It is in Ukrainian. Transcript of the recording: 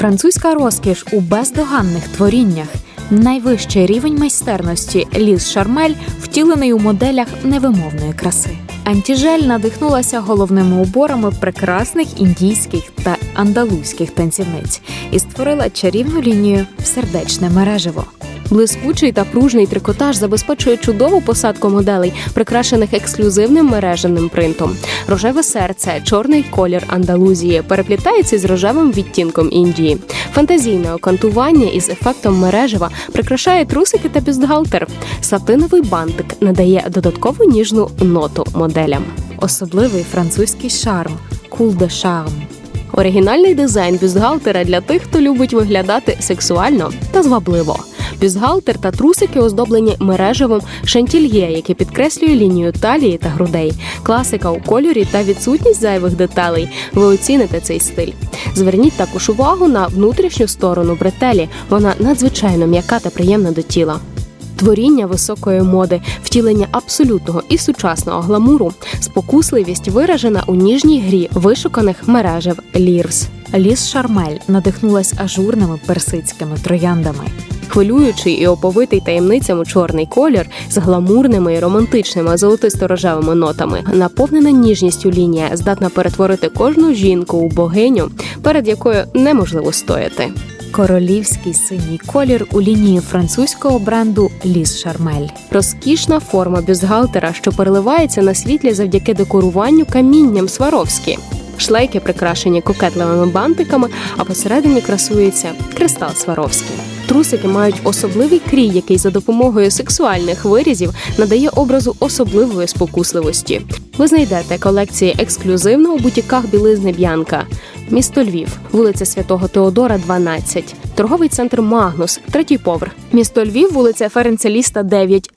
Французька розкіш у бездоганних творіннях. Найвищий рівень майстерності ліс Шармель втілений у моделях невимовної краси. Антіжель надихнулася головними уборами прекрасних індійських та андалузьких танцівниць і створила чарівну лінію в сердечне мережево. Блискучий та пружний трикотаж забезпечує чудову посадку моделей, прикрашених ексклюзивним мереженим принтом. Рожеве серце, чорний колір Андалузії переплітається з рожевим відтінком Індії. Фантазійне окантування із ефектом мережева прикрашає трусики та бюстгальтер. Сатиновий бантик надає додаткову ніжну ноту моделям. Особливий французький шарм кул де шарм. Оригінальний дизайн бюстгальтера для тих, хто любить виглядати сексуально та звабливо. Бюстгальтер та трусики оздоблені мережевим шантільє, яке підкреслює лінію талії та грудей. Класика у кольорі та відсутність зайвих деталей. Ви оціните цей стиль. Зверніть також увагу на внутрішню сторону бретелі. Вона надзвичайно м'яка та приємна до тіла. Творіння високої моди, втілення абсолютного і сучасного гламуру, спокусливість виражена у ніжній грі вишуканих мережев лірс. Ліз Шармель надихнулась ажурними персидськими трояндами. Хвилюючий і оповитий таємницями чорний колір з гламурними і романтичними золотисто-рожевими нотами, наповнена ніжністю лінія, здатна перетворити кожну жінку у богиню, перед якою неможливо стояти. Королівський синій колір у лінії французького бренду Ліз Шармель. Розкішна форма бюстгальтера, що переливається на світлі завдяки декоруванню камінням Сваровські. Шлейки прикрашені кокетливими бантиками, а посередині красується кристал Сваровський. Трусики мають особливий крій, який за допомогою сексуальних вирізів надає образу особливої спокусливості. Ви знайдете колекції ексклюзивно у бутіках білизни Б'янка. Місто Львів, вулиця Святого Теодора, 12. Торговий центр Магнус, третій поверх. Місто Львів, вулиця Ференцеліста, 9.